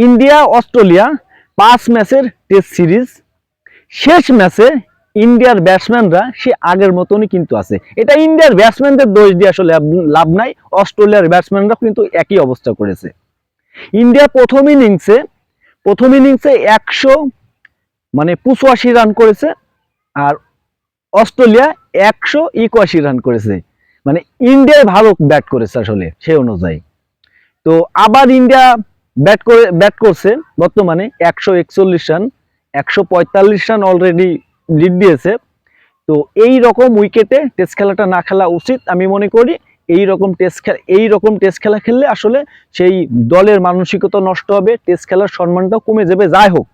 India, Australia, পাঁচ ম্যাচের test series শেষ ম্যাচে ইন্ডিয়ার ব্যাটসম্যানরা সে আগের মতনই কিন্তু আছে। এটা ইন্ডিয়ার ব্যাটসম্যানদের দোষ দিয়ে আসলে লাভ- নাই। অস্ট্রেলিয়ার ব্যাটসম্যানরা কিন্তু একই অবস্থা করেছে। ইন্ডিয়া প্রথম ইনিংসে প্রথম ইনিংসে একশো মানে পঁচাশি রান করেছে। আর অস্ট্রেলিয়া একশো একুয়াশি রান করেছে। মানে ইন্ডিয়ায় ভালো ব্যাট করেছে আসলে সে অনুযায়ী। তো আবার ইন্ডিয়া ব্যাট করে ব্যাট করছে বর্তমানে একশো একচল্লিশ রান, একশো পঁয়তাল্লিশ রান অলরেডি লিড দিয়েছে। তো এই রকম উইকেটে টেস্ট খেলাটা না খেলা উচিত আমি মনে করি। এই রকম টেস্ট খেলা এই রকম টেস্ট খেলা খেললে আসলে সেই দলের মানসিকতা নষ্ট হবে টেস্ট খেলার সম্মানটাও কমে যাবে, যাই হোক।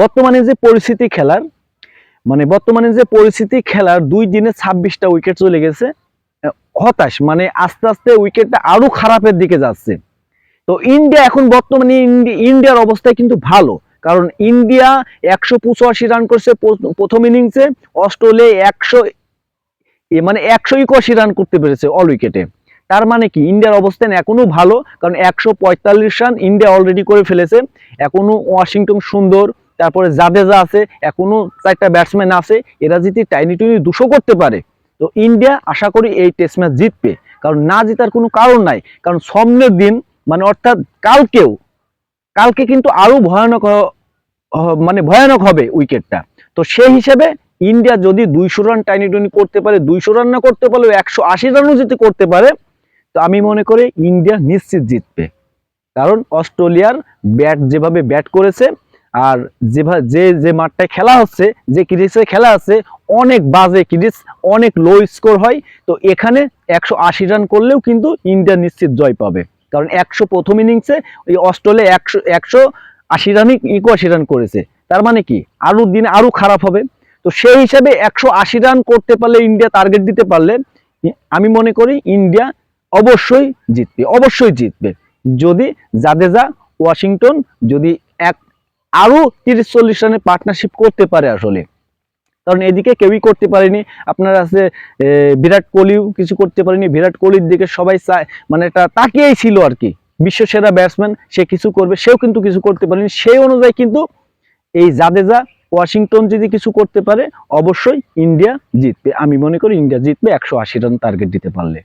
বর্তমানে যে পরিস্থিতি খেলার মানে বর্তমানে যে পরিস্থিতি খেলার, দুই দিনে ছাব্বিশটা উইকেট চলে গেছে। হতাশ মানে আস্তে আস্তে উইকেটটা আরও খারাপের দিকে যাচ্ছে। তো ইন্ডিয়া এখন বর্তমানে ইন্ডি- ইন্ডিয়ার অবস্থায় কিন্তু ভালো। কারণ ইন্ডিয়া একশো পঁচাশি রান করছে প্রথ- প্রথম ইনিংসে অস্ট্রেলিয়া একশো মানে একশো একাশি রান করতে পেরেছে অল উইকেটে তার মানে কি? ইন্ডিয়ার অবস্থান এখনও ভালো, কারণ একশো পঁয়তাল্লিশ রান ইন্ডিয়া অলরেডি করে ফেলেছে। এখনও ওয়াশিংটন সুন্দর, তারপরে জাদেজা আছে, এখনও চারটা ব্যাটসম্যান আছে, এরা যদি টাইনি টুইনি দুশো করতে পারে। তো ইন্ডিয়া আশা করি এই টেস্ট ম্যাচ জিতবে। কারণ না জেতার কোনো কারণ নাই। কারণ সামনের দিন মানে অর্থাৎ কালকেও, কালকে কিন্তু আরও ভয়ানক মানে ভয়ানক হবে উইকেটটা। তো সেই হিসেবে ইন্ডিয়া যদি দুইশো রান টাইনি টুইনি করতে পারে, দুইশো রান না করতে পারলেও একশো আশি রানও যদি করতে পারে, তো আমি মনে করি ইন্ডিয়া নিশ্চিত জিতবে। কারণ অস্ট্রেলিয়ার ব্যাট যেভাবে ব্যাট করেছে আর যেভাবে যে যে মাঠটায় খেলা হচ্ছে, যে ক্রিজে খেলা আছে, অনেক বাজে ক্রিজ, অনেক লো স্কোর হয়। তো এখানে একশো আশি রান করলেও কিন্তু ইন্ডিয়া নিশ্চিত জয় পাবে। কারণ একশো প্রথম ইনিংসে ওই অস্ট্রেলিয়া একশো একশো আশি রানই একাশি রান করেছে। তার মানে কি? আরও দিনে আরও খারাপ হবে। তো সেই হিসাবে একশো আশি রান করতে পারলে ইন্ডিয়া টার্গেট দিতে পারলে, আমি মনে করি ইন্ডিয়া অবশ্যই জিতবে অবশ্যই জিতবে। যদি জাদেজা ওয়াশিংটন যদি এক আরও তিরিশ চল্লিশ রানের পার্টনারশিপ করতে পারে আসলে কারণ এদিকে কেউই করতে পারেনি। আপনার আছে বিরাট কোহলিও কিছু করতে পারেনি। বিরাট কোহলির দিকে সবাই চায় মানে এটা তাকিয়েই ছিল আর কি। বিশ্ব সেরা ব্যাটসম্যান সে কিছু করবে, সেও কিন্তু কিছু করতে পারেনি। সেই অনুযায়ী কিন্তু এই জাদেজা ওয়াশিংটন যদি কিছু করতে পারে, অবশ্যই ইন্ডিয়া জিতবে। আমি মনে করি ইন্ডিয়া জিতবে, একশো আশি রান টার্গেট দিতে পারলে।